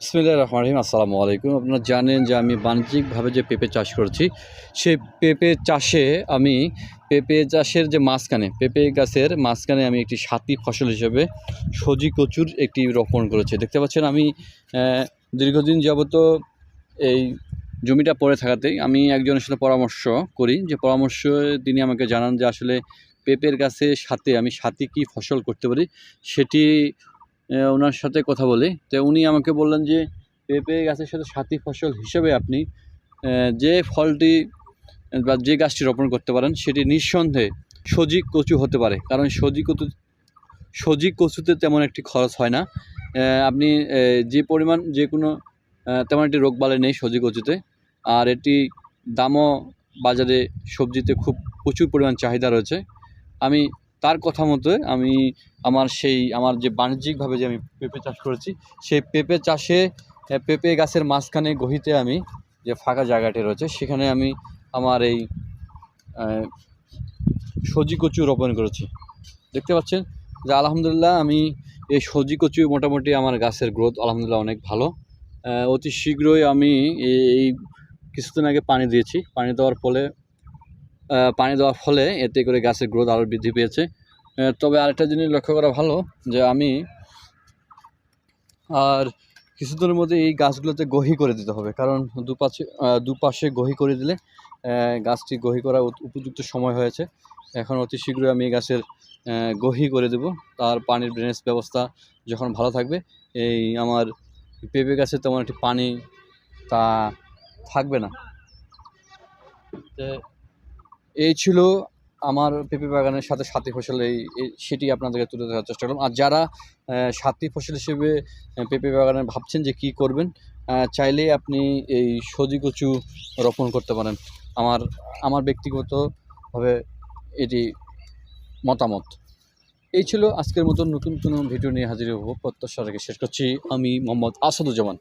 বিসমিল্লাহ রহমান রহিম, আসসালামু আলাইকুম। আপনারা জানেন যে আমি বাণিজ্যিকভাবে যে পেঁপে চাষ করছি, সেই পেঁপে চাষে আমি, পেঁপে চাষের যে মাঝখানে, পেঁপে গাছের মাঝখানে আমি একটি সাথী ফসল হিসেবে সজি কচুর একটি রোপণ করেছি। দেখতে পাচ্ছেন আমি দীর্ঘদিন যাবত এই জমিটা পড়ে থাকাতেই আমি একজনের সাথে পরামর্শ করি। যে পরামর্শ তিনি আমাকে জানান যে আসলে পেঁপের গাছের সাথে আমি সাথী কী ফসল করতে পারি, সেটি ওনার সাথে কথা বলি। তো উনি আমাকে বললেন যে, পেঁপে গাছের সাথে সাথী ফসল হিসেবে আপনি যে ফলটি, বা যে গাছটি রোপণ করতে পারেন, সেটি নিঃসন্দেহে সজি কচু হতে পারে। কারণ সজি কচু সজি কচুতে তেমন একটি খরচ হয় না। আপনি যে পরিমাণ যে কোনো তেমন একটি রোগবালাই নেই সজি কচুতে। আর এটি দামও বাজারে সবজিতে খুব প্রচুর পরিমাণ চাহিদা রয়েছে। আমি তার কথা মতো আমি আমার সেই, আমার যে বাণিজ্যিকভাবে যে আমি পেঁপে চাষ করেছি, সেই পেঁপে চাষে পেঁপে গাছের মাঝখানে গহিতে আমি যে ফাঁকা জায়গাটি রয়েছে, সেখানে আমি আমার এই সজি কচু রোপণ করেছি। দেখতে পাচ্ছেন যে আলহামদুলিল্লাহ আমি এই সজি কচু মোটামুটি আমার গাছের গ্রোথ আলহামদুলিল্লাহ অনেক ভালো। অতি শীঘ্রই আমি এই কিছুদিন আগে পানি দিয়েছি। পানি দেওয়ার ফলে পানি দেওয়ার ফলে এতে করে গাছের গ্রোথ আরও বৃদ্ধি পেয়েছে। তবে আরেকটা জিনিস লক্ষ্য করা ভালো, যে আমি আর কিছুদিনের মধ্যে এই গাছগুলোতে গহি করে দিতে হবে। কারণ দুপাশে দুপাশে গহি করে দিলে গাছটি গহি করা উপযুক্ত সময় হয়েছে। এখন অতি শীঘ্রই আমি এই গাছের গহি করে দেব। তার পানির ড্রেনেজ ব্যবস্থা যখন ভালো থাকবে, এই আমার পেঁপে গাছে তেমন একটি পানি তা থাকবে না। এই ছিল আমার পেঁপে বাগানের সাথে সাথী ফসল এই সেটি আপনাদেরকে তুলে ধরার চেষ্টা করলাম। আর যারা সাথী ফসল হিসেবে পেঁপে বাগানে ভাবছেন যে কি করবেন আহ, চাইলেই আপনি এই সজি কচু রোপণ করতে পারেন। আমার আমার ব্যক্তিগতভাবে এটি মতামত। এই ছিল আজকের মতো নতুন কোনো ভিডিও নিয়ে হাজির হব। প্রত্যাশা রেখে শেষ করছি। আমি মোহাম্মদ আসাদুজ্জামান।